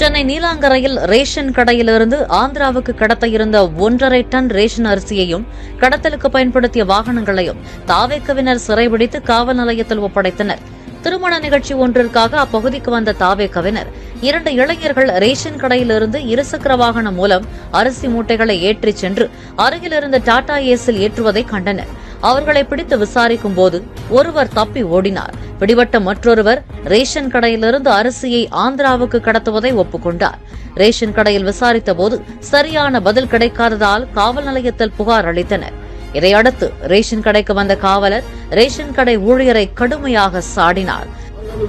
Chennai நீலாங்கரையில் ration கடையிலிருந்து ஆந்திராவுக்கு கடத்த இருந்த ஒன்றரை டன் ரேஷன் அரிசியையும் கடத்தலுக்கு பயன்படுத்திய வாகனங்களையும் தாவேக்கவினர் சிறைபிடித்து காவல் நிலையத்தில் ஒப்படைத்தனர். திருமண நிகழ்ச்சி ஒன்றிற்காக அப்பகுதிக்கு வந்த தாவேக்கவினர் இரண்டு இளைஞர்கள் ரேஷன் கடையிலிருந்து இருசக்கர வாகனம் மூலம் அரிசி மூட்டைகளை ஏற்றிச் சென்று அருகில் இருந்த டாடா ஏஸில் ஏற்றுவதை கண்டனர். அவர்களை பிடித்து விசாரிக்கும் போது ஒருவர் தப்பி ஓடினார். பிடிபட்ட மற்றொருவர் ரேஷன் கடையிலிருந்து அரிசியை ஆந்திராவுக்கு கடத்துவதை ஒப்புக்கொண்டார். ரேஷன் கடையில் விசாரித்த போது சரியான பதில் கிடைக்காததால் காவல் நிலையத்தில் புகார் அளித்தனர். இதையடுத்து ரேஷன் கடைக்கு வந்த காவலர் ரேஷன் கடை ஊழியரை கடுமையாக சாடினார்.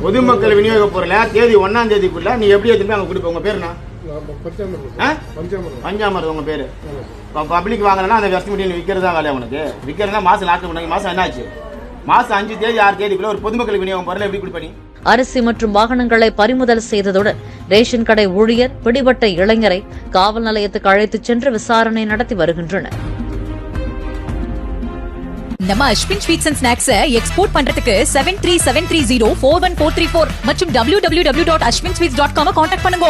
பொதுமக்கள் விநியோக பொருளை தேதி ஒன்னாம் தேதிக்குள்ள நீ எப்படி எடுத்துட்டு உங்க பேர் என்ன? பஞ்சாமரம் உங்க பேரு? பப்ளிக் வாங்கினா அந்த வெஸ்ட் மீடியம் விற்கிறதா வேலையா உனக்கு? விற்கிறதா மாசம் பண்ணி மாசம் என்னாச்சு? மாசம் அஞ்சு தேதி ஆறு தேதிக்குள்ள ஒரு பொதுமக்கள் விநியோகம் பொருளை எப்படி கொடுப்ப நீ? அரிசி மற்றும் வாகனங்களை பறிமுதல் செய்ததுடன் ரேஷன் கடை ஊழியர் பிடிபட்ட இளைஞரை காவல் நிலையத்துக்கு அழைத்துச் சென்று விசாரணை நடத்தி வருகின்றனர். நம்ம Aswin sweets and snacks export பண்றதுக்கு seven three seven three zero four one four three four மற்றும் W W W dot Aswin sweets dot com contact பண்ணுங்க.